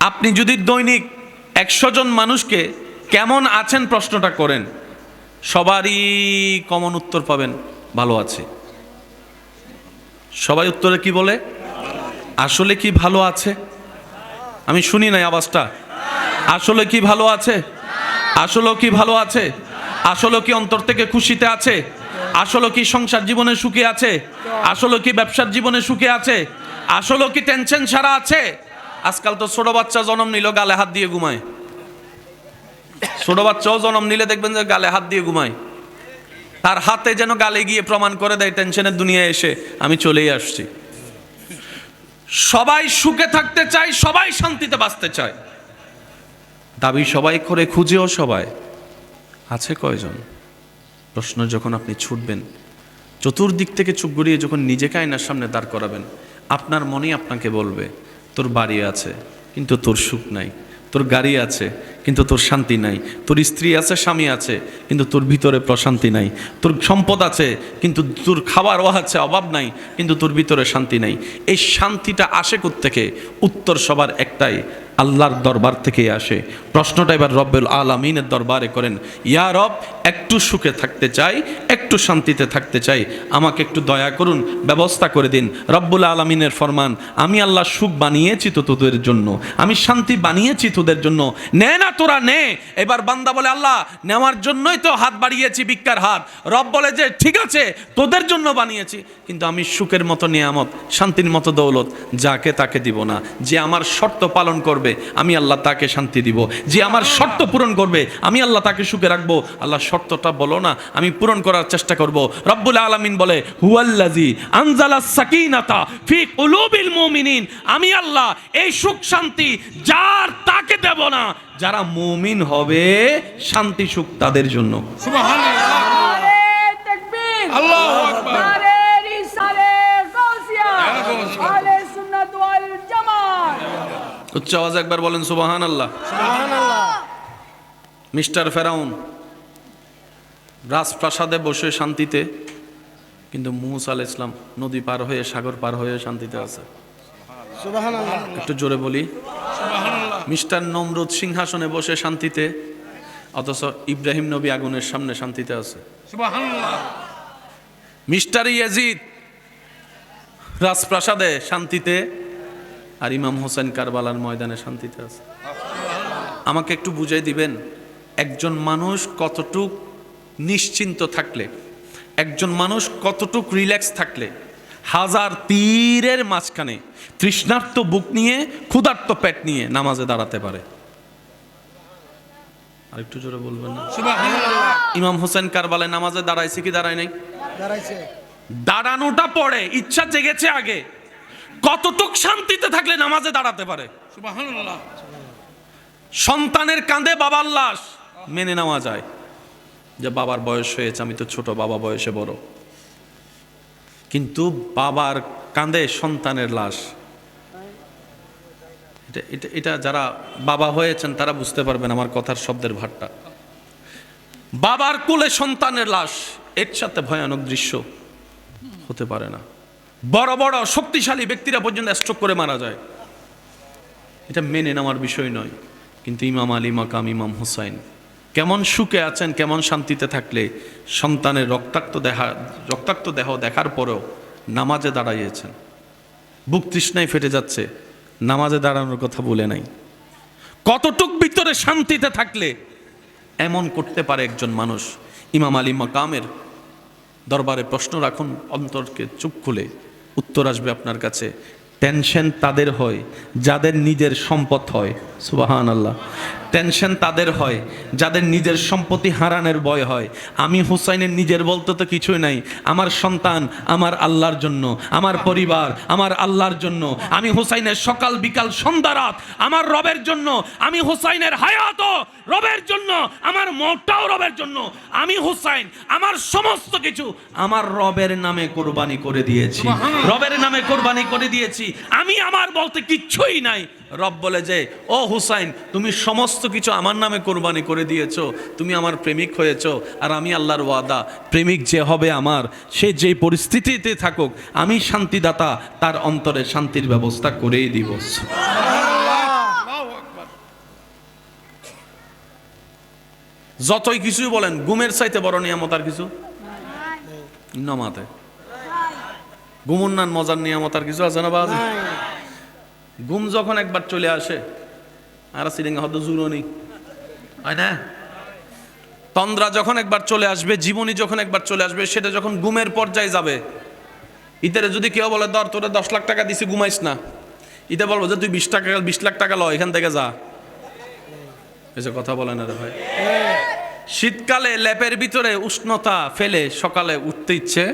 আপনি যদি দৈনিক একশো জন মানুষকে কেমন আছেন প্রশ্নটা করেন, সবারই কমন উত্তর পাবেন, ভালো আছে। সবাই উত্তরে কি বলে? আসলে কি ভালো আছে? আমি শুনি নাই আওয়াজটা। আসলে কি ভালো আছে? আসলে কি ভালো আছে? আসলে কি অন্তর থেকে খুশিতে আছে? আসলে কি সংসার জীবনে সুখে আছে? আসলে কি ব্যবসার জীবনে সুখে আছে? আসলে কি টেনশন ছাড়া আছে? আজকাল তো ছোট বাচ্চা জন্ম নিল, গালে হাত দিয়ে ঘুমায়। ছোট বাচ্চাও জন্ম নিলে দেখবেন যে গালে হাত দিয়ে ঘুমায়। তার হাতে যেন গালে গিয়ে প্রমাণ করে দেয়, টেনশনের দুনিয়ায় এসে আমি চলেই আসছি। সবাই সুখে থাকতে চায়, সবাই শান্তিতে বাঁচতে চায়। দাবি সবাই করে, খুঁজেও সবাই। আছে কয়জন? প্রশ্ন যখন আপনি ছুটবেন, চতুর্দিক থেকে চুপ গড়িয়ে যখন নিজেকে আয়নার সামনে দাঁড় করাবেন, আপনার মনেই আপনাকে বলবে তোর বাড়ি আছে, কিন্তু তোর সুখ নাই। তোর গাড়ি আছে, কিন্তু তোর শান্তি নাই। তোর স্ত্রী আছে, স্বামী আছে, কিন্তু তোর ভিতরে প্রশান্তি নাই। তোর সম্পদ আছে, কিন্তু তোর খাবারও আছে, অভাব নাই, কিন্তু তোর ভিতরে শান্তি নাই। এই শান্তিটা আসে থেকে উত্তর সবার একটাই, আল্লাহর দরবার থেকে আসে। প্রশ্নটা এবার রব্বুল আলামিনের দরবারে করেন, ইয়া রব, একটু সুখে থাকতে চাই একটু শান্তিতে থাকতে চাই। আমাকে একটু দয়া করুন, ব্যবস্থা করে দিন। রব্বুল আলামিনের ফরমান, আমি আল্লাহ সুখ বানিয়েছি তো তোদের জন্য। আমি শান্তি বানিয়েছি তোদের জন্য। নে না তোরা, নে। এবার বান্দা বলে, আল্লাহ, নেওয়ার জন্যই তো হাত বাড়িয়েছি ভিক্ষার হাত রব বলে যে, ঠিক আছে, তোদের জন্য বানিয়েছি। কিন্তু আমি সুখের মতো নিয়ামত, শান্তির মতো দৌলত, যাকে তাকে দিব না। যে আমার শর্ত পালন করবে, আমি আল্লাহ তাকে শান্তি দিব। যে আমার শর্ত পূরণ করবে, আমি আল্লাহ তাকে সুখে রাখব। আল্লাহ শর্তটা বলো না, আমি পূরণ করার চেষ্টা করব। রব্বুল আলামিন বলে হুয়াল্লাজি আনজালা সাকিনাতা ফি কুলুবিল মুমিনিন। আমি আল্লাহ এই সুখ শান্তি যার তাকে দেব না যারা মুমিন হবে শান্তি সুখ তাদের জন্য। উচ্চ আওয়াজ একবার বলেন সুবাহান আল্লাহ মিস্টার ফেরাউন। রাজপ্রাসাদে বসে শান্তিতে কিন্তু মুসা আল ইসলাম নদী পার হয়ে সাগর পার হয়ে শান্তিতে আছে। একটু জোরে বলি। মিস্টার নমরুদ সিংহাসনে বসে শান্তিতে অথচ ইব্রাহিম নবী আগুনের সামনে শান্তিতে আছে। মিস্টার ইয়াজিদ রাজপ্রাসাদে শান্তিতে আর ইমাম হোসেন কারবালার ময়দানে শান্তিতে আছে। আমাকে একটু বুঝাই দিবেন একজন মানুষ কতটুক নিশ্চিন্ত থাকলে একজন মানুষ কতটুক রিল্যাক্স থাকলে হাজার তীরের মাঝখানে তৃষ্ণার্ত বুক নিয়ে ক্ষুধার্ত পেট নিয়ে নামাজে দাঁড়াতে পারে। আর একটু জোরে বলবেন না? ইমাম হোসেন কারবালায় নামাজে দাঁড়াইছে কি দাঁড়ায় নাই? দাঁড়ানোটা পড়ে ইচ্ছা জেগেছে আগে। কতটুক শান্তিতে থাকলে নামাজে দাঁড়াতে পারে? সন্তানের কাঁধে বাবার লাশ মেনে নেওয়া যায়। যে বাবার বয়স হয়েছে, আমি তো ছোট, বাবা বয়সে বড়। কিন্তু বাবার কাঁধে সন্তানের লাশ। এটা এটা যারা বাবা হয়েছেন, তারা বুঝতে পারবেন আমার কথার শব্দের ভাটটা। বাবার কোলে সন্তানের লাশ, এর সাথে ভয়ানক দৃশ্য হতে পারে না। বড় বড়, শক্তিশালী ব্যক্তিরা পর্যন্ত স্ট্রোক করে মারা যায়। এটা মেনে নেওয়ার বিষয় নয়। কিন্তু ইমাম আলী মাকাম, ইমাম হুসাইন কেমন সুখে আছেন, কেমন শান্তিতে থাকলে সন্তানের রক্তাক্ত দেখা, রক্তাক্ত দেহ দেখার পরেও নামাজে দাঁড়াইয়েছেন। বুক তৃষ্ণায় ফেটে যাচ্ছে, নামাজে দাঁড়ানোর কথা বলে নাই। কতটুক ভিতরে শান্তিতে থাকলে এমন করতে পারে একজন মানুষ? ইমাম আলী মাকামের দরবারে প্রশ্ন রাখুন, অন্তরকে চুপ খুলে উত্তর আসবে আপনার কাছে। টেনশন তাদের হয় যাদের নিজের সম্পদ হয়। সুবাহান আল্লাহ টেনশন তাদের হয় যাদের নিজের সম্পত্তি হারানোর ভয় হয়। আমি হুসাইনের নিজের বলতে তো কিছুই নাই। আমার সন্তান আমার আল্লাহর জন্য আমার পরিবার আমার আল্লাহর জন্য। আমি হুসাইনের সকাল বিকাল সন্ধ্যা রাত আমার রবের জন্য। আমি হুসাইনের হায়াত রবের জন্য আমার মরটাও রবের জন্য। আমি হুসাইন আমার সমস্ত কিছু আমার রবের নামে কোরবানি করে দিয়েছি। রবের নামে কোরবানি করে দিয়েছি। আমি আমার বলতে কিচ্ছুই নাই। রব বলে যে ও হুসাইন তুমি সমস্ত কিছু আমার নামে কোরবানি করে দিয়েছ। তুমি আমার প্রেমিক হয়েছ আর আমি আল্লাহর ওয়াদা। প্রেমিক যে হবে আমার সে যে পরিস্থিতিতে থাকুক আমি শান্তিদাতা তার অন্তরে শান্তির ব্যবস্থা করেই দিব। যতই কিছুই বলেন গুমের চাইতে বড় নিয়ামত আর কিছু? নমাতে ঘুমুন্নান মজার নিয়ামত আর কিছু আছে না বাজ? ঘুম যখন একবার চলে আসে আর সিরিঙ্গা হয়তো জুড়ো নেই। হয় না? তন্দ্রা যখন একবার চলে আসবে জীবনী যখন একবার চলে আসবে সেটা যখন ঘুমের পর্যায়ে যাবে ইতারে যদি কেউ বলে ধর তোরা দশ লাখ টাকা দিছি ঘুমাইস না। ইতে বলব যে তুই বিশ টাকা বিশ লাখ টাকা ল এখান থেকে যা। এসে কথা বলে না রে ভাই। শীতকালে ল্যাপের ভিতরে উষ্ণতা ফেলে সকালে উঠতে ইচ্ছে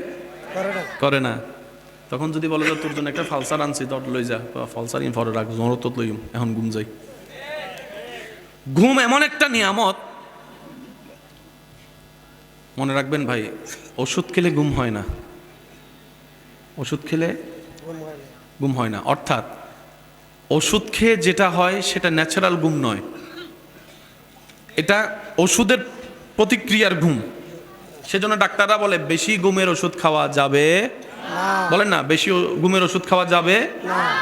করে না। তখন যদি বলে যে তোর জন্য একটা ফালসার আনছি, তোর লই যা। ফালসার ইন ফরে রাখ জোর তো লইম, এখন ঘুম যাই। ঘুম এমন একটা নিয়ামত, মনে রাখবেন ভাই, ওষুধ খেলে ঘুম হয় না। ওষুধ খেলে ঘুম হয় না। অর্থাৎ, ওষুধ খেয়ে যেটা হয়, সেটা ন্যাচারাল ঘুম নয়। এটা ওষুধের প্রতিক্রিয়ার ঘুম। সেজন্য ডাক্তাররা বলে, বেশি ঘুমের ওষুধ খাওয়া যাবে বলেন না বেশি ঘুমের ওষুধ খাওয়া যাবে?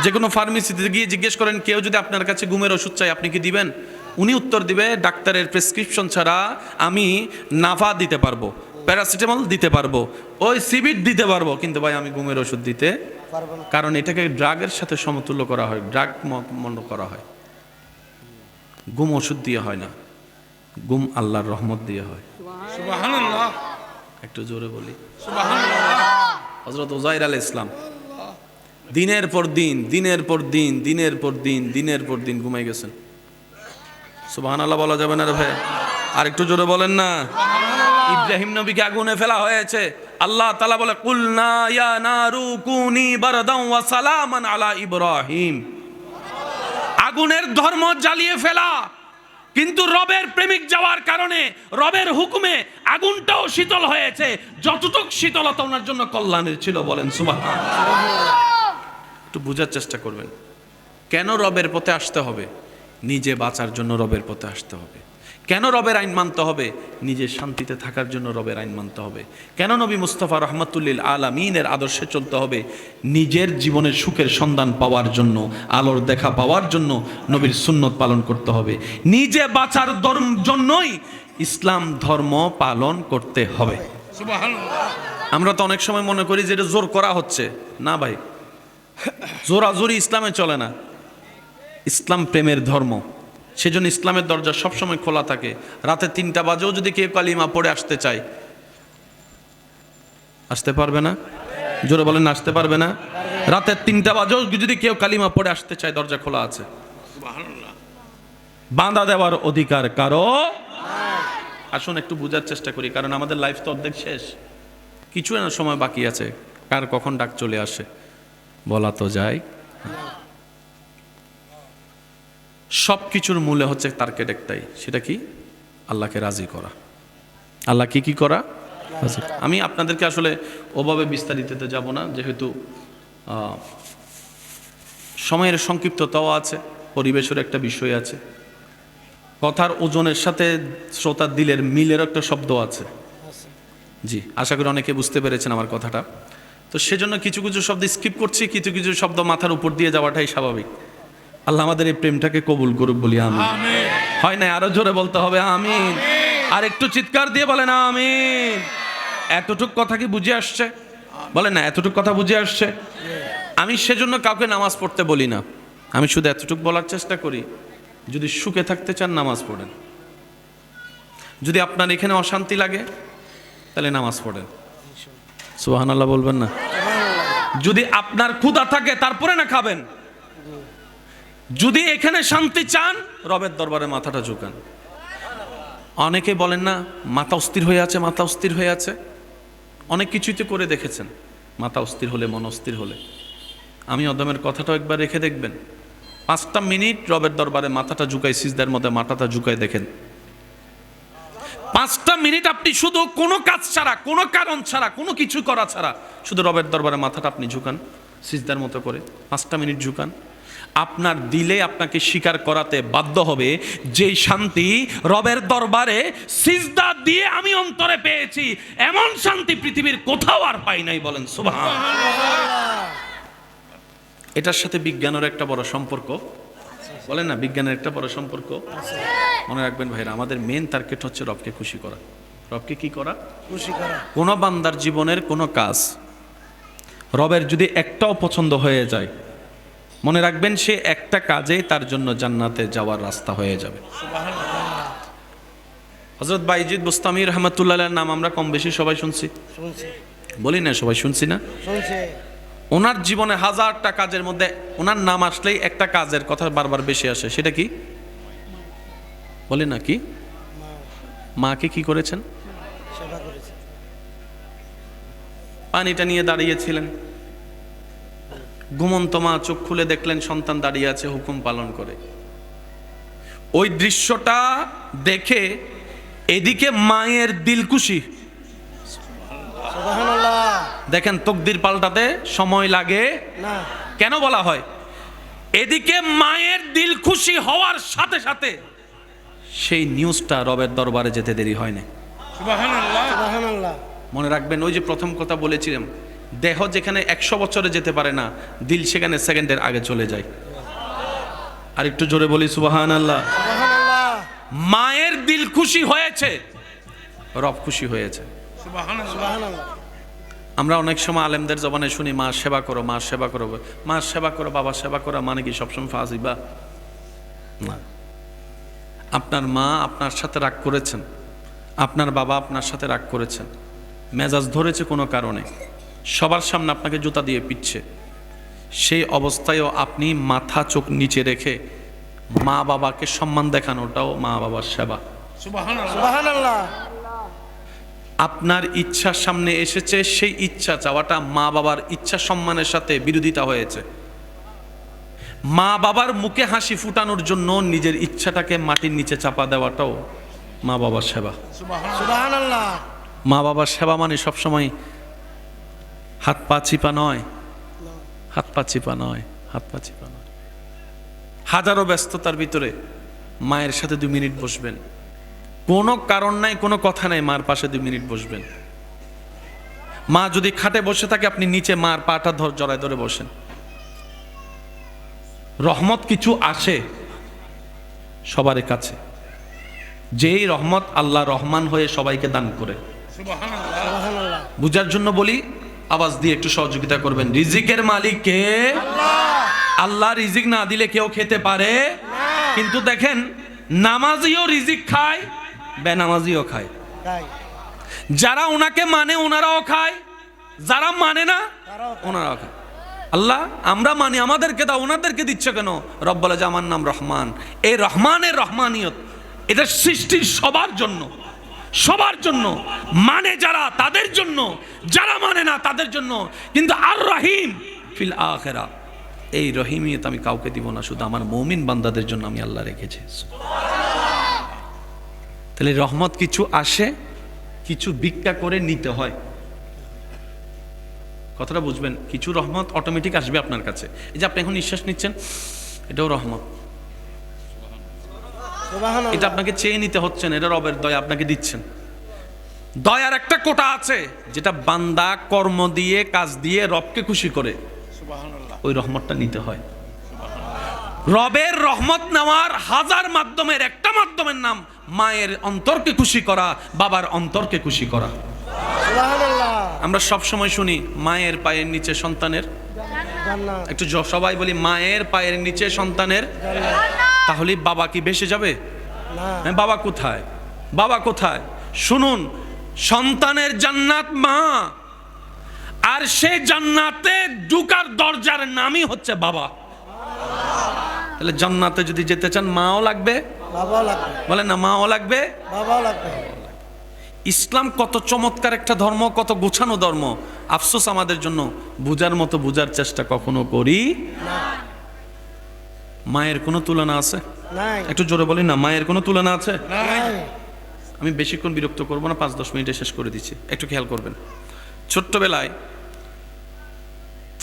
যে কোনো ফার্মেসিতে গিয়ে জিজ্ঞেস করেন কেউ যদি আপনার কাছে ঘুমের ওষুধ চাই আপনি কি দিবেন? উনি উত্তর দিবে ডাক্তারের প্রেসক্রিপশন ছাড়া আমি নাফা দিতে পারব প্যারাসিটামল দিতে পারব ওই সিবিট দিতে পারব। কিন্তু ভাই আমি ঘুমের ওষুধ দিতে কারণ এটাকে ড্রাগের সাথে সমতুল্য করা হয় ড্রাগ মন্ড করা হয়। ঘুম ওষুধ দিয়ে হয় না ঘুম আল্লাহর রহমত দিয়ে হয়। একটু জোরে বলি। সুবহানাল্লাহ। হজরত ওজাইর আল ইসলাম দিনের পর দিন দিনের পর দিন দিনের পর দিন দিনের পর দিন ঘুমাই গেছেন। সুবাহান আল্লাহ বলা যাবে না রে ভাই। আর একটু জোরে বলেন না। ইব্রাহিম নবীকে আগুনে ফেলা হয়েছে। আল্লাহ তালা বলে কুলনা ইয়া নারু কুনি বারদাও ওয়া সালামান আলা ইব্রাহিম। আগুনের ধর্ম জ্বালিয়ে ফেলা। কিন্তু রবের প্রেমিক যাওয়ার কারণে, রবের হুকুমে আগুনটাও শীতল হয়েছে। যতটুক শীতলতা ওনার জন্য কল্যাণের ছিল বলেন সুবাহ একটু বোঝার চেষ্টা করবেন। কেন রবের পথে আসতে হবে? নিজে বাঁচার জন্য রবের পথে আসতে হবে। কেন রবের আইন মানতে হবে? নিজের শান্তিতে থাকার জন্য রবের আইন মানতে হবে। কেন নবী মুস্তফা রহমতুল্লিল আলামিনের আদর্শে চলতে হবে? নিজের জীবনের সুখের সন্ধান পাওয়ার জন্য আলোর দেখা পাওয়ার জন্য নবীর সুন্নত পালন করতে হবে। নিজে বাঁচার ধর্ম জন্যই ইসলাম ধর্ম পালন করতে হবে। আমরা তো অনেক সময় মনে করি যে এটা জোর করা হচ্ছে। না ভাই। জোরাজোরি ইসলামে চলে না। ইসলাম প্রেমের ধর্ম। সেজন্য ইসলামের দরজা সবসময় খোলা থাকে। রাতে তিনটা বাজেও যদি কেউ কালিমা পড়ে আসতে চায়। আসতে পারবে না? জোরে বলেন আসতে পারবে না? রাতের তিনটা বাজেও যদি কেউ কালিমা পড়ে আসতে চায় দরজা খোলা আছে। বাঁধা দেওয়ার অধিকার কারও? আসুন একটু বোঝার চেষ্টা করি কারণ আমাদের লাইফ তো অর্ধেক শেষ। কিছু না সময় বাকি আছে। কার কখন ডাক চলে আসে? বলা তো যায়। সব কিছুর মূলে হচ্ছে টার্গেট একটাই সেটা কি? আল্লাহকে রাজি করা। আল্লাহ কি কি করা? আমি আপনাদেরকে আসলে ওভাবে বিস্তারিততে যাব না, যেহেতু সময়ের সংক্ষিপ্ততাও আছে পরিবেশের একটা বিষয় আছে। কথার ওজনের সাথে শ্রোতার দিলের মিলের একটা শব্দ আছে। জি, আশা করি অনেকে বুঝতে পেরেছেন আমার কথাটা। তো সেজন্য কিছু কিছু শব্দ স্কিপ করছি, কিছু কিছু শব্দ মাথার উপর দিয়ে যাওয়াটাই স্বাভাবিক। আল্লাহ আমাদের এই প্রেমটাকে কবুল করুক বলি আমি হয় না আরও জোরে বলতে হবে আমি আর একটু চিৎকার দিয়ে বলে না আমি এতটুক কথা কি বুঝে আসছে? বলে না এতটুক কথা বুঝে আসছে? আমি সেজন্য কাউকে নামাজ পড়তে বলি না। আমি শুধু এতটুক বলার চেষ্টা করি যদি সুখে থাকতে চান নামাজ পড়েন। যদি আপনার এখানে অশান্তি লাগে তাহলে নামাজ পড়েন। সুহান আল্লাহ বলবেন না। যদি আপনার ক্ষুধা থাকে তারপরে না খাবেন। যদি এখানে শান্তি চান, রবের দরবারে মাথাটা ঝুকান। অনেকে বলেন না, মাথা অস্থির হয়ে আছে, মাথা অস্থির হয়ে আছে। অনেক কিছুই তো করে দেখেছেন, মাথা অস্থির হলে, মন অস্থির হলে। আমি অদমের কথাটাও একবার রেখে দেখবেন। পাঁচটা মিনিট রবের দরবারে মাথাটা ঝুকাই, সিজদার মধ্যে মাথাটা ঝুকাই দেখেন। পাঁচটা মিনিট আপনি শুধু কোনো কাজ ছাড়া, কোনো কারণ ছাড়া, কোনো কিছু করা ছাড়া, শুধু রবের দরবারে মাথাটা আপনি ঝুকান, সিজদার মতো করে। পাঁচটা মিনিট ঝুকান। আপনার দিলে আপনাকে স্বীকার করাতে বাধ্য হবে। যেই শান্তি রবের দরবারে সিজদা দিয়ে আমি অন্তরে পেয়েছি এমন শান্তি পৃথিবীর কোথাও আর পাই নাই বলেন সুবাহ এটার সাথে বিজ্ঞানের একটা বড় সম্পর্ক। বলেন না বিজ্ঞানের একটা বড় সম্পর্ক? মনে রাখবেন ভাইরা আমাদের মেন টার্গেট হচ্ছে রবকে খুশি করা। রবকে কি করা? খুশি করা। কোনো বান্দার জীবনের কোনো কাজ রবের যদি একটাও পছন্দ হয়ে যায় মনে রাখবেন সে একটা কাজে তার জন্য জান্নাতে যাওয়ার রাস্তা হয়ে যাবে। হজরত বাইজিদ বুস্তামি রহমতুল্লাহ নাম আমরা কম বেশি সবাই শুনছি। বলি না সবাই শুনছি না? ওনার জীবনে হাজারটা কাজের মধ্যে ওনার নাম আসলেই একটা কাজের কথা বারবার বেশি আসে। সেটা কি? বলে না কি? মাকে কি করেছেন? পানিটা নিয়ে দাঁড়িয়েছিলেন। ঘুমন্ত মা চোখ খুলে দেখলেন সন্তান দাঁড়িয়ে আছে হুকুম পালন করে। ওই দৃশ্যটা দেখে এদিকে মায়ের দিলকুশি সুবহানাল্লাহ। দেখেন তকদির পাল্টাতে সময় লাগে। কেন বলা হয়? এদিকে মায়ের দিল খুশি হওয়ার সাথে সাথে সেই নিউজটা রবের দরবারে যেতে দেরি হয় না সুবহানাল্লাহ। সুবহানাল্লাহ। মনে রাখবেন ওই যে প্রথম কথা বলেছিলাম দেহ যেখানে একশো বছরে যেতে পারে না দিল সেখানে সেকেন্ডের আগে চলে যায়। আর একটু জোরে বলি সুবাহান আল্লাহ মায়ের দিল খুশি হয়েছে রব খুশি হয়েছে। আমরা অনেক সময় আলেমদের জবানে শুনি মা সেবা করো মা সেবা করো মা সেবা করো বাবা সেবা করো মানে কি সবসময় ফাজিবা না। আপনার মা আপনার সাথে রাগ করেছেন আপনার বাবা আপনার সাথে রাগ করেছেন মেজাজ ধরেছে কোনো কারণে। সবার সামনে আপনাকে জুতা দিয়ে পিটছে। সেই অবস্থায়ও আপনি মাথা চোখ নিচে রেখে মা বাবাকে সম্মান দেখানোটাও মা বাবার সেবা। সুবহানাল্লাহ। সুবহানাল্লাহ। আপনার ইচ্ছার সামনে এসেছে সেই ইচ্ছা চাওয়াটা মা বাবার ইচ্ছা সম্মানের সাথে বিরোধিতা হয়েছে। মা বাবার মুখে হাসি ফুটানোর জন্য নিজের ইচ্ছাটাকে মাটির নিচে চাপা দেওয়াটাও মা বাবার সেবা। মা বাবার সেবা মানে সবসময় হাত পা চিপা নয়। হাত পা চিপা নয় হাত পা চিপা নয়। হাজারো ব্যস্ততার ভিতরে মায়ের সাথে দুই মিনিট বসবেন। কোনো কারণ নাই কোনো কথা নাই মার পাশে দুই মিনিট বসবেন। মা যদি খাটে বসে থাকে আপনি নিচে মার পাটা ধর জড়ায় ধরে বসেন। রহমত কিছু আসে সবার কাছে। যেই রহমত আল্লাহ রহমান হয়ে সবাইকে দান করে। বুঝার জন্য বলি আওয়াজ দিয়ে একটু সহযোগিতা করবেন। রিজিকের মালিক কে? আল্লাহ। রিজিক না দিলে কেউ খেতে পারে? কিন্তু দেখেন নামাজিও রিজিক খায় বেনামাজিও খায়। যারা ওনাকে মানে ওনারাও খায়। যারা মানে না ওনারাও খায়। আল্লাহ আমরা মানি আমাদেরকে দাও ওনাদেরকে দিচ্ছে কেন? রব বলে যে আমার নাম রহমান। এই রহমানের রহমানিয়ত এটা সৃষ্টির সবার জন্য। সবার জন্য মানে যারা তাদের জন্য, যারা মানে না তাদের জন্য, কিন্তু আর রহিম ফিল আখেরা। এই রহিমিয়ত আমি কাউকে দিব না, শুধু আমার মৌমিন বান্দাদের জন্য আমি আল্লাহ রেখেছি। তাহলে রহমত কিছু আসে, কিছু ভিক্ষা করে নিতে হয়। কথাটা বুঝবেন, কিছু রহমত অটোমেটিক আসবে আপনার কাছে। এই যে আপনি এখন নিঃশ্বাস নিচ্ছেন, এটাও রহমত। এটা আপনাকে চেয়ে নিতে হচ্ছে না এটা রবের দয়া আপনাকে দিচ্ছেন। দয়ার একটা কোটা আছে যেটা বান্দা কর্ম দিয়ে কাজ দিয়ে রবকে খুশি করে। ওই রহমতটা নিতে হয়। রবের রহমত নেওয়ার হাজার মাধ্যমের একটা মাধ্যমের নাম মায়ের অন্তরকে খুশি করা বাবার অন্তরকে খুশি করা। আমরা সব সময় শুনি মায়ের পায়ের নিচে সন্তানের। একটু সবাই বলি মায়ের পায়ের নিচে সন্তানের। তাহলে বাবা কি বেসে যাবে? হ্যাঁ, বাবা কোথায়? বাবা কোথায়? শুনুন সন্তানের জান্নাত মা। আর সে জান্নাতে ঢুকার দরজার নামই হচ্ছে বাবা। তাহলে জান্নাতে যদি যেতে চান মাও লাগবে? বলেন না মাও লাগবে? বাবাও লাগবে। ইসলাম কত চমৎকার একটা ধর্ম কত গোছানো ধর্ম। আফসোস আমাদের জন্য বুঝার মতো বুঝার চেষ্টা কখনো করি মায়ের কোনো তুলনা আছে? একটু জোরে বলি না মায়ের কোনো তুলনা আছে? আমি বেশিক্ষণ বিরক্ত করব না পাঁচ দশ মিনিটে শেষ করে দিচ্ছি। একটু খেয়াল করবেন। ছোট্টবেলায়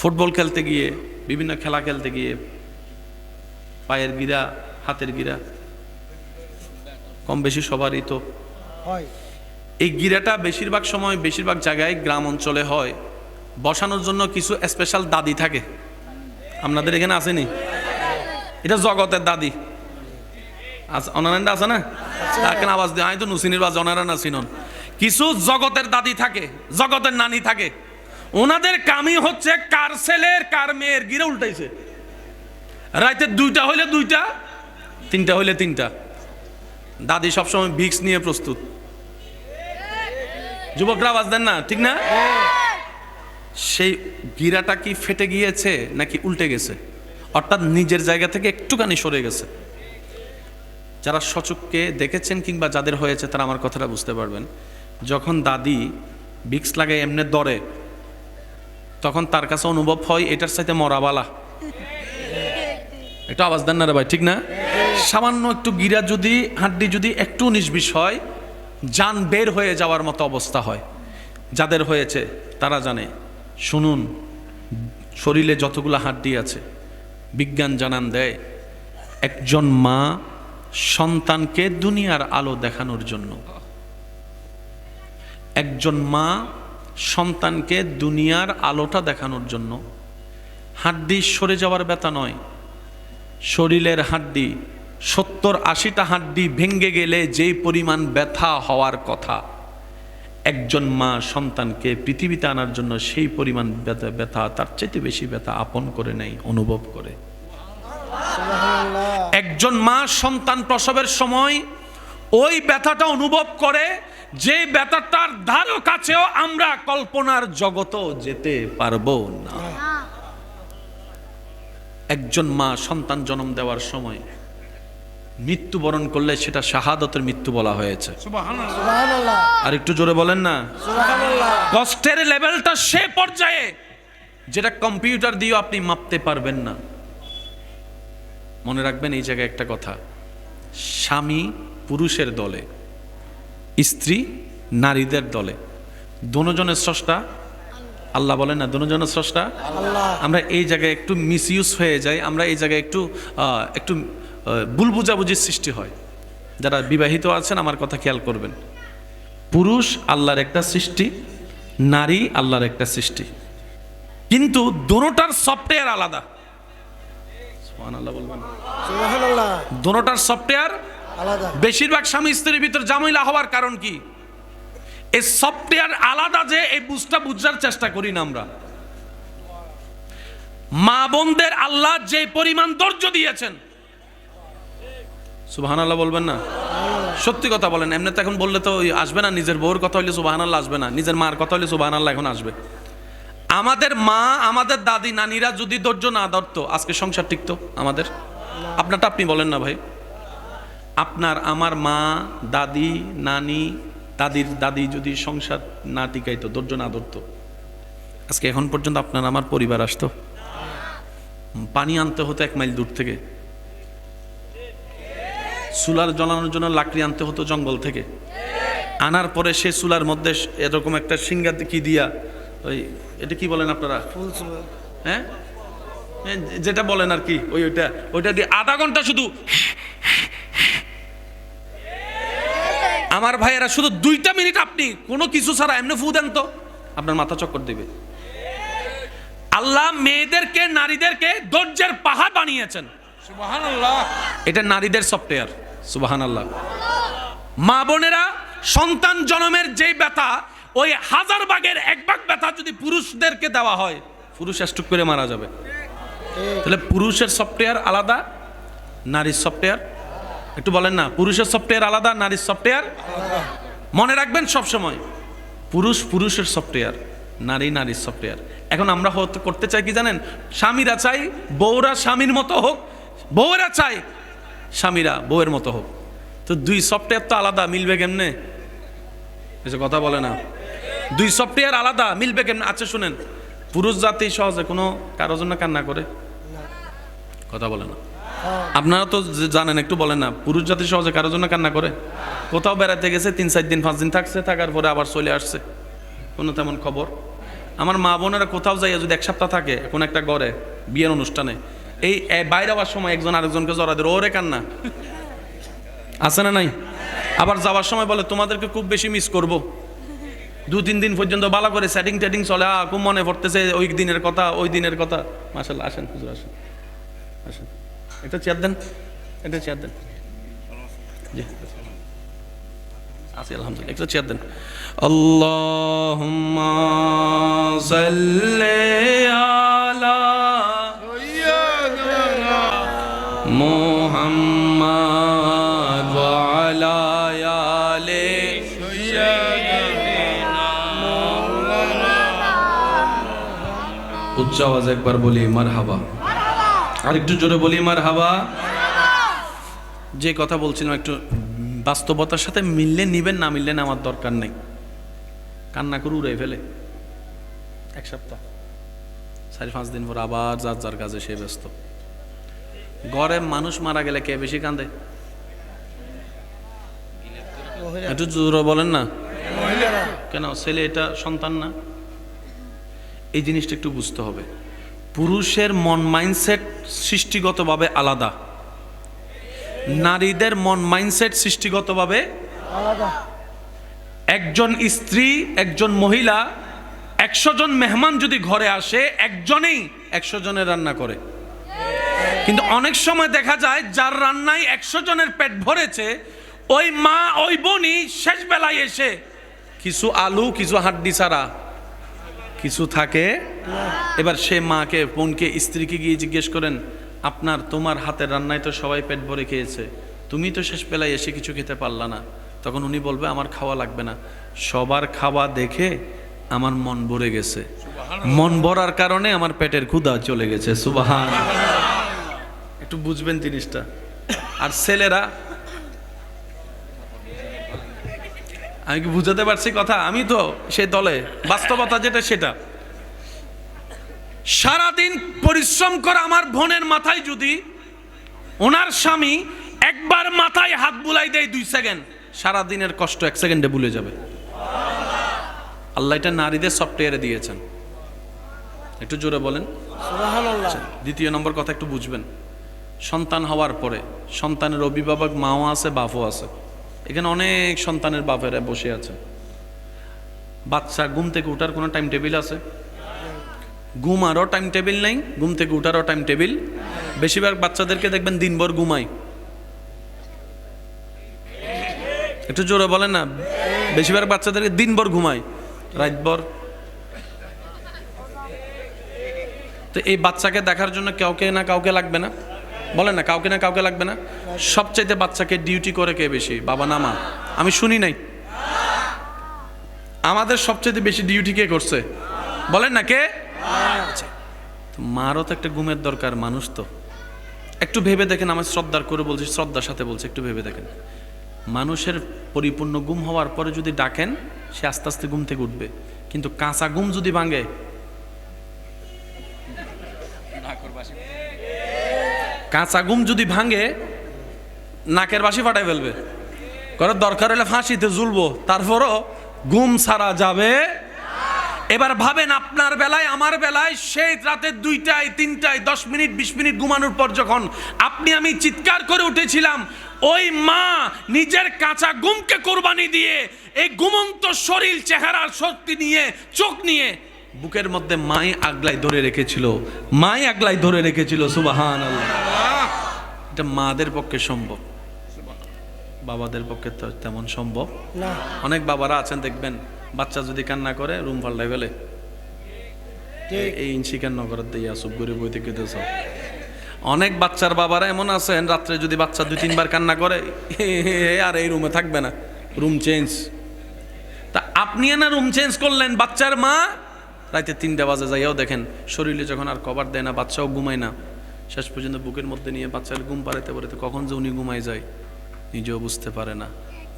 ফুটবল খেলতে গিয়ে বিভিন্ন খেলা খেলতে গিয়ে পায়ের গিরা হাতের গিরা কম বেশি সবারই তো এই গিরাটা বেশিরভাগ সময় বেশিরভাগ জায়গায় গ্রাম অঞ্চলে হয়। বসানোর জন্য কিছু স্পেশাল দাদি থাকে। আপনাদের এখানে আসেনি? এটা জগতের দাদি। আজ অনারায়ণটা আছে না? তাকে আওয়াজ দিয়ে আমি তো নুসিনির বাজ অনারায়ণ চিনন কিছু জগতের দাদি থাকে জগতের নানি থাকে। ওনাদের কামই হচ্ছে কার ছেলের কার মেয়ের। গিরে উল্টাইছে। রাইতে দুইটা হইলে দুইটা তিনটা হইলে তিনটা। দাদি সবসময় ভিক্স নিয়ে প্রস্তুত। যুবকরা আওয়াজ দেন না ঠিক না? সেই গিরাটা কি ফেটে গিয়েছে নাকি উল্টে গেছে? অর্থাৎ নিজের জায়গা থেকে একটুখানি সরে গেছে। যারা সচককে দেখেছেন কিংবা যাদের হয়েছে তারা আমার কথাটা বুঝতে পারবেন। যখন দাদি বিক্স লাগে এমনি দরে, তখন তার কাছে অনুভব হয়, এটার সাথে মরাবালা। একটু আওয়াজ দেন না রে ভাই, ঠিক না? সামান্য একটু গিরা যদি, হাড্ডি যদি একটু নিষ্বিষ হয়, যান বের হয়ে যাওয়ার মতো অবস্থা হয়। যাদের হয়েছে তারা জানে। শুনুন, শরীরে যতগুলো হাড্ডি আছে বিজ্ঞান জানান দেয়, একজন মা সন্তানকে দুনিয়ার আলো দেখানোর জন্য। একজন মা সন্তানকে দুনিয়ার আলোটা দেখানোর জন্য। হাড্ডি সরে যাওয়ার ব্যথা নয়। শরীরের হাড্ডি, সত্তর আশিটা হাড্ডি ভেঙ্গে গেলে যেই পরিমাণ ব্যথা হওয়ার কথা। একজন মা সন্তানকে পৃথিবীতে আনার জন্য সেই পরিমাণ ব্যথা ব্যথা তার চাইতে বেশি ব্যথা আপন করে নেয় অনুভব করে। একজন মা সন্তান প্রসবের সময় ওই ব্যথাটা অনুভব করে যে ব্যথাটার ধারো কাছেও আমরা কল্পনার জগতও যেতে পারব না। একজন মা সন্তান জন্ম দেওয়ার সময় মৃত্যুবরণ করলে সেটা শাহাদতের মৃত্যু বলা হয়েছে। আর একটু জোরে বলেন না? কষ্টের লেভেলটা সে পর্যায়ে যেটা কম্পিউটার দিয়েও আপনি মাপতে পারবেন না। মনে রাখবেন এই জায়গায় একটা কথা স্বামী পুরুষের দলে স্ত্রী নারীদের দলে দোনোজনের স্রষ্টা আল্লাহ বলেন না দোনোজনের স্রষ্টা? আমরা এই জায়গায় একটু মিসইউজ হয়ে যাই আমরা এই জায়গায় একটু আহ, একটু ভুল বুঝাবুঝির সৃষ্টি হয়। যারা বিবাহিত আছেন আমার কথা খেয়াল করবেন। পুরুষ আল্লাহর একটা সৃষ্টি নারী আল্লাহর একটা সৃষ্টি। কিন্তু দোনোটার সফটওয়্যার আলাদা। দোনোটার সফটওয়্যার আলাদা। বেশিরভাগ স্বামী স্ত্রীর ভিতর জামিলা হওয়ার কারণ কি? এই সফটওয়্যার আলাদা যে এই বুঝটা বুঝার চেষ্টা করি না আমরা। মা বোনদের আল্লাহ যে পরিমাণ ধৈর্য দিয়েছেন সুবাহান আল্লাহ বলবেন না? সত্যি কথা বলেন, এমনি তো এখন বললে তো আসবে না, নিজের বউর কথা হইলে সুবাহান আল্লাহ আসবে না, নিজের মার কথা হইলে সুবাহান আল্লাহ এখন আসবে। আমাদের মা, আমাদের দাদি, নানিরা যদি ধৈর্য না ধরতো, আজকে সংসার টিকতো আমাদের? আপনারটা আপনি বলেন না ভাই। আপনার আমার মা, দাদি, নানি, দাদির দাদি যদি সংসার না টিকাইতো, ধৈর্য না ধরতো, আজকে এখন পর্যন্ত আপনার আমার পরিবার আসতো। পানি আনতে হতো এক মাইল দূর থেকে। চুলার জ্বলানোর জন্য লাকড়ি আনতে হতো জঙ্গল থেকে। আনার পরে সে চুলার মধ্যে এরকম একটা সিঙ্গা কি দিয়া ওই এটা কি বলেন আপনারা? হ্যাঁ? এ, যেটা বলেন আর কি ওই ওইটা। ওইটা দিয়ে আধা ঘণ্টা শুধু আমার ভাইয়েরা শুধু দুইটা মিনিট আপনি কোনো কিছু ছাড়া এমনি ফু দেন তো। আপনার মাথা চক্কর দেবে। আল্লাহ মেয়েদেরকে নারীদেরকে ধৈর্যের পাহাড় বানিয়েছেন। এটা নারীদের সফটওয়্যার সুবাহান আল্লাহ মা বোনেরা, সন্তান জনমের যেই ব্যথা, ওই হাজার ভাগের এক ভাগ ব্যথা যদি পুরুষদেরকে দেওয়া হয়, পুরুষ স্টুক করে মারা যাবে। তাহলে পুরুষের সফটওয়্যার আলাদা, নারীর সফটওয়্যার? একটু বলেন না, পুরুষের সফটওয়্যার আলাদা, নারীর সফটওয়্যার? মনে রাখবেন সব সময় পুরুষ পুরুষের সফটওয়্যার, নারী নারীর সফটওয়্যার। এখন আমরা করতে চাই কি জানেন? স্বামীরা চাই, বউরা স্বামীর মতো হোক বউরা চাই স্বামীরা বউয়ের মতো হোক। তো দুই সফটওয়্যার তো আলাদা, মিলবে কেমনে? এসে কথা বলে না। দুই সফটওয়্যার আলাদা, মিলবে কেমনে? আচ্ছা শুনেন, পুরুষ জাতি সহজে কোনো কারোর জন্য কান্না করে? কথা বলে না। আপনারা তো জানেন, একটু বলেন না, পুরুষ জাতি সহজে কারোর জন্য কান্না করে? কোথাও বেড়াতে গেছে, তিন, চার দিন, পাঁচ দিন থাকছে, থাকার পরে আবার চলে আসছে। কোনো তেমন খবর? আমার মা বোনেরা কোথাও যাইয়া যদি এক সপ্তাহ থাকে কোনো একটা ঘরে বিয়ের অনুষ্ঠানে এই বাইরে আবার সময় একজন আরেকজনকে জড়া দিল ওরে কান্না। আছে না নাই? আবার যাওয়ার সময় বলে, তোমাদেরকে খুব বেশি মিস করব। দু, তিন দিন পর্যন্ত ভালো করে সেটিং টেটিং চলে আ খুব মনে পড়তেছে ওই দিনের কথা, ওই দিনের কথা। মাসাল্লাহ আসেন, হুজুর, আসেন। আসেন। একটা চেয়ার দেন একটা চেয়ার দেন। আছি, আলহামদুলিল্লাহ, একটু চেয়ার দেন। আল্লাহুম্মা সাল্লি আলা মুহাম্মাদ ওয়া আলা উচ্চ আওয়াজ একবার বলি মারহাবা। আর একটু জোরে বলি মারহাবা। যে কথা বলছিলাম একটু বাস্তবতার সাথে মিললে নিবেন, না মিললে আমার দরকার নেই। কান্না করে উড়ে ফেলে। এক সপ্তাহ। চারি পাঁচ দিন পর আবার যার যার কাজে সে ব্যস্ত। ঘরে মানুষ মারা গেলে কে বেশি মহিলা একটু জোরে বলেন না। কেন? ছেলে এটা সন্তান না। এই জিনিসটা একটু বুঝতে হবে। পুরুষের মন মাইন্ডসেট সৃষ্টিগতভাবে আলাদা। নারীদের মন মাইন্ডসেট সৃষ্টিগতভাবে আলাদা। একজন স্ত্রী, একজন মহিলা, একশো জন মেহমান যদি ঘরে আসে, একজনেই একশো জনের রান্না করে। কিন্তু অনেক সময় দেখা যায় যার রান্নায় একশো জনের পেট ভরেছে, ওই মা, ওই বোনই শেষ বেলায় এসে কিছু আলু, কিছু হাড্ডি ছাড়া কিছু থাকে। এবার সে মাকে, বোনকে, স্ত্রীকে গিয়ে জিজ্ঞেস করেন, আপনার, তোমার হাতের রান্নায় তো সবাই পেট ভরে খেয়েছে। তুমি তো শেষ বেলায় এসে কিছু খেতে পারলা না। তখন উনি বলবে, আমার খাওয়া লাগবে না। সবার খাওয়া দেখে আমার মন ভরে গেছে। মন ভরার কারণে আমার পেটের ক্ষুধা চলে গেছে। সুবাহান। একটু বুঝবেন জিনিসটা। আর ছেলেরা আমি কি বুঝাতে পারছি কথা? আমি তো সে দলে বাস্তবতা যেটা সেটা। সারাদিন পরিশ্রম করা আমার বোনের মাথায় যদি ওনার স্বামী একবার মাথায় হাত বুলাই দেয় দুই সেকেন্ড সারা দিনের কষ্ট এক সেকেন্ডে ভুলে যাবে। আল্লাহ এটা নারীদের সফটওয়্যারে দিয়েছেন। একটু জোরে বলেন। দ্বিতীয় নম্বর কথা একটু বুঝবেন। সন্তান হওয়ার পরে, সন্তানের অভিভাবক মাও আছে, বাপও আছে। এখানে অনেক সন্তানের বাপেরা বসে আছে। বাচ্চা ঘুম থেকে উঠার কোনো টাইম টেবিল আছে? ঘুমারও টাইম টেবিল নেই, ঘুম থেকে উঠারও টাইম টেবিল বেশিরভাগ বাচ্চাদেরকে দেখবেন দিনভর ঘুমায়। একটু জোরে বলেন না, বেশিরভাগ বাচ্চাদেরকে দিনভর ঘুমায়, রাতভর। তো এই বাচ্চাকে দেখার জন্য কাউকে না কাউকে লাগবে না। বলেন না, কাউকে না কাউকে লাগবে না? সবচাইতে বাচ্চাকে ডিউটি করে কে বেশি? বাবা না মা? আমি শুনি নাই। আমাদের সবচাইতে বেশি ডিউটি কে করছে? বলেন না কে। মারও তো একটা ঘুমের দরকার, মানুষ তো। একটু ভেবে দেখেন আমার শ্রদ্ধার করে বলছি, শ্রদ্ধার সাথে বলছি, একটু ভেবে দেখেন। মানুষের পরিপূর্ণ গুম হওয়ার পরে যদি ডাকেন, সে আস্তে আস্তে ঘুম থেকে উঠবে। কিন্তু কাঁচা ঘুম যদি ভাঙে কাঁচা গুম যদি ভাঙে, নাকের বাসি ফাটাই ফেলবে। করে দরকার হলে ফাঁসিতে ঝুলবো, তারপরও গুম সারা যাবে এবার ভাবেন আপনার বেলায়, আমার বেলায়, সেই রাতে দুইটায়, তিনটায়, দশ মিনিট, বিশ মিনিট ঘুমানোর পর যখন আপনি আমি চিৎকার করে উঠেছিলাম, ওই মা নিজের কাঁচা গুমকে কোরবানি দিয়ে, এই ঘুমন্ত শরীর, চেহারার শক্তি নিয়ে, চোখ নিয়ে বুকের মধ্যে মাই আগলাই ধরে রেখেছিল। মাই আগলাই ধরে রেখেছিল সুবাহান এটা মাদের পক্ষে সম্ভব। বাবাদের পক্ষে তো তেমন সম্ভব। না। অনেক বাবারা আছেন দেখবেন বাচ্চা যদি কান্না করে রুম পাল্টাই ফেলে। এই ইনসিকার নগরের দিয়ে আসুক গরিব বই থেকে দেশ অনেক বাচ্চার বাবারা এমন আছেন রাত্রে যদি বাচ্চা দুই তিনবার কান্না করে আর এই রুমে থাকবে না। Room change. তা আপনি না রুম চেঞ্জ করলেন বাচ্চার মা? রাতে তিনটা বাজে যাইয়াও দেখেন শরীরে যখন আর কভার দেয় না বাচ্চাও ঘুমায় না শেষ পর্যন্ত বুকের মধ্যে নিয়ে বাচ্চার ঘুম পাড়াতে পারাতে কখন যে উনি ঘুমায় যায় নিজেও বুঝতে পারে না।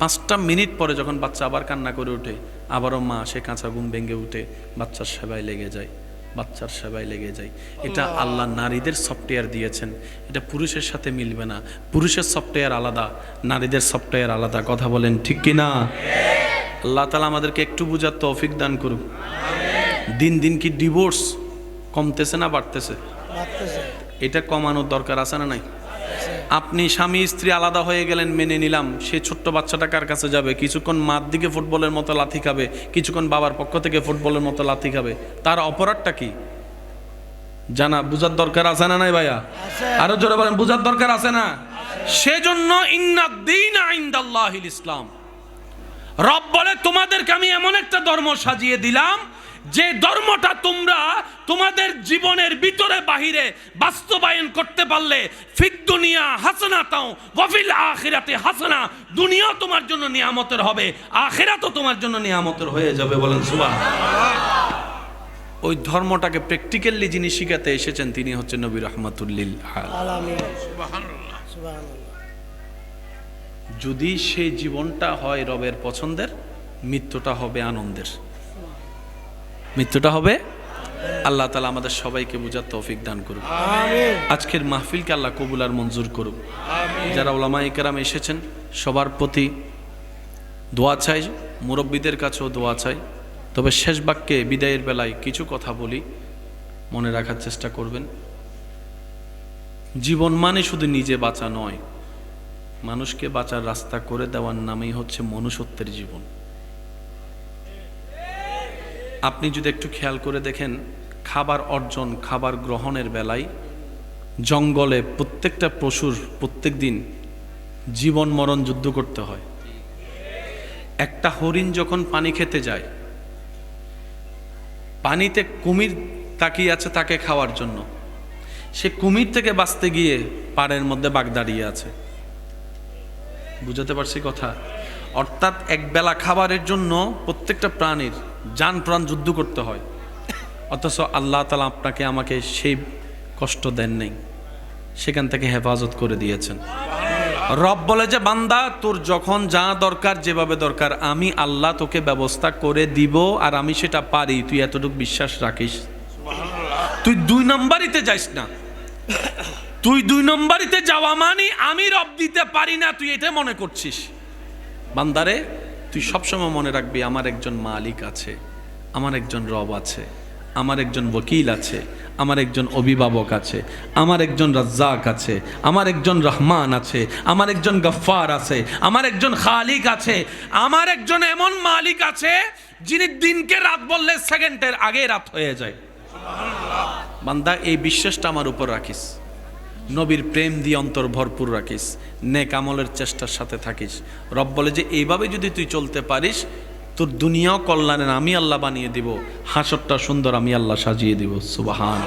পাঁচটা মিনিট পরে যখন বাচ্চা আবার কান্না করে ওঠে আবারও মা সে কাঁচা ঘুম ভেঙে উঠে বাচ্চার সেবায় লেগে যায় বাচ্চার সেবায় লেগে যায়। এটা আল্লাহ। নারীদের সফটওয়্যার দিয়েছেন এটা পুরুষের সাথে মিলবে না পুরুষের সফটওয়্যার আলাদা নারীদের সফটওয়্যার আলাদা কথা বলেন ঠিক কি না আল্লাহ তালা আমাদেরকে একটু বুঝার তৌফিক দান করুক। দিন দিন কি ডিভোর্স কমতেছে না বাড়তেছে? এটা কমানোর দরকার আছে না নাই? আপনি স্বামী স্ত্রী আলাদা হয়ে গেলেন মেনে নিলাম সে ছোট্ট বাচ্চাটা কার কাছে যাবে? কিছুক্ষণ মার দিকে ফুটবলের মতো লাথি খাবে কিছুক্ষণ বাবার পক্ষ থেকে ফুটবলের মতো লাথি খাবে। তার অপরাধটা কি? জানা বুঝার দরকার আছে না নাই ভাইয়া। আরও জোরে বলেন বুঝার দরকার আছে না। সেজন্য ইসলাম। রব বলে তোমাদেরকে আমি এমন একটা ধর্ম সাজিয়ে দিলাম যে ধর্মটা তোমরা তোমাদের জীবনের ভিতরে বাহিরে বাস্তবায়ন করতে পারলে ফিদ দুনিয়া হাসানা তাও ওয়াফিল আখিরাতে হাসানা দুনিয়া তোমার জন্য নিয়ামতের হবে আখিরাতও তোমার জন্য নিয়ামতের হয়ে যাবে বলেন সুবাহ ওই ধর্মটাকে প্র্যাকটিক্যালি যিনি শিখাতে এসেছেন তিনি হচ্ছেন নবী রহমাতুল্লিল যদি সেই জীবনটা হয় রবের পছন্দের মৃত্যুটা হবে আনন্দের। মৃত্যুটা হবে। আল্লাহ তালা আমাদের সবাইকে বোঝার তৌফিক দান আমিন। আজকের মাহফিলকে আল্লাহ কবুল আর মঞ্জুর করুক। যারা ওলামা ইকরাম এসেছেন সবার প্রতি দোয়া চাই মুরব্বীদের কাছেও দোয়া চাই। তবে শেষ বাক্যে বিদায়ের বেলায় কিছু কথা বলি মনে রাখার চেষ্টা করবেন। জীবন মানে শুধু নিজে বাঁচা নয় মানুষকে বাঁচার রাস্তা করে দেওয়ার নামেই হচ্ছে মনুষ্যত্বের জীবন। আপনি যদি একটু খেয়াল করে দেখেন, খাবার অর্জন, খাবার গ্রহণের বেলায় জঙ্গলে প্রত্যেকটা পশুর প্রত্যেক দিন জীবন মরণ যুদ্ধ করতে হয়। একটা হরিণ যখন পানি খেতে যায়, পানিতে কুমির তাকিয়ে আছে তাকে খাওয়ার জন্য। সে কুমির থেকে বাঁচতে গিয়ে পাড়ের মধ্যে বাঘ দাঁড়িয়ে আছে। বুঝাতে পারছি কথা? অর্থাৎ একবেলা খাবারের জন্য প্রত্যেকটা প্রাণীর যান প্রাণ যুদ্ধ করতে হয়। অথচ আল্লাহ তালা আপনাকে আমাকে সেই কষ্ট দেন নেই। সেখান থেকে হেফাজত করে দিয়েছেন। রব বলে যে, বান্দা, তোর যখন যা দরকার, যেভাবে দরকার, আমি আল্লাহ তোকে ব্যবস্থা করে দিব, আর আমি সেটা পারি। তুই এতটুকু বিশ্বাস রাখিস। তুই দুই নম্বরিতে যাইস না। তুই দুই নম্বরিতে যাওয়া মানে আমি রব দিতে পারি না। তুই এটা মনে করছিস। বান্দারে তুই সবসময় মনে রাখবি আমার একজন মালিক আছে, আমার একজন রব আছে, আমার একজন ওকিল আছে, আমার একজন অভিভাবক আছে, আমার একজন রাজ্জাক আছে, আমার একজন রহমান আছে, আমার একজন গফ্ফার আছে, আমার একজন খালিক আছে, আমার একজন এমন মালিক আছে যিনি দিনকে রাত বললে সেকেন্ডের আগে রাত হয়ে যায়। বান্দা, এই বিশ্বাসটা আমার উপর রাখিস। নবীর প্রেম দিয়ে অন্তর ভরপুর রাখিস, নেক আমলের চেষ্টার সাথে থাকিস। রব বলে যে, এইভাবে যদি তুই চলতে পারিস, তোর দুনিয়াও কল্যাণের আমি আল্লাহ বানিয়ে দিব, হাসরটা সুন্দর আমি আল্লাহ সাজিয়ে দিব। সুবাহান।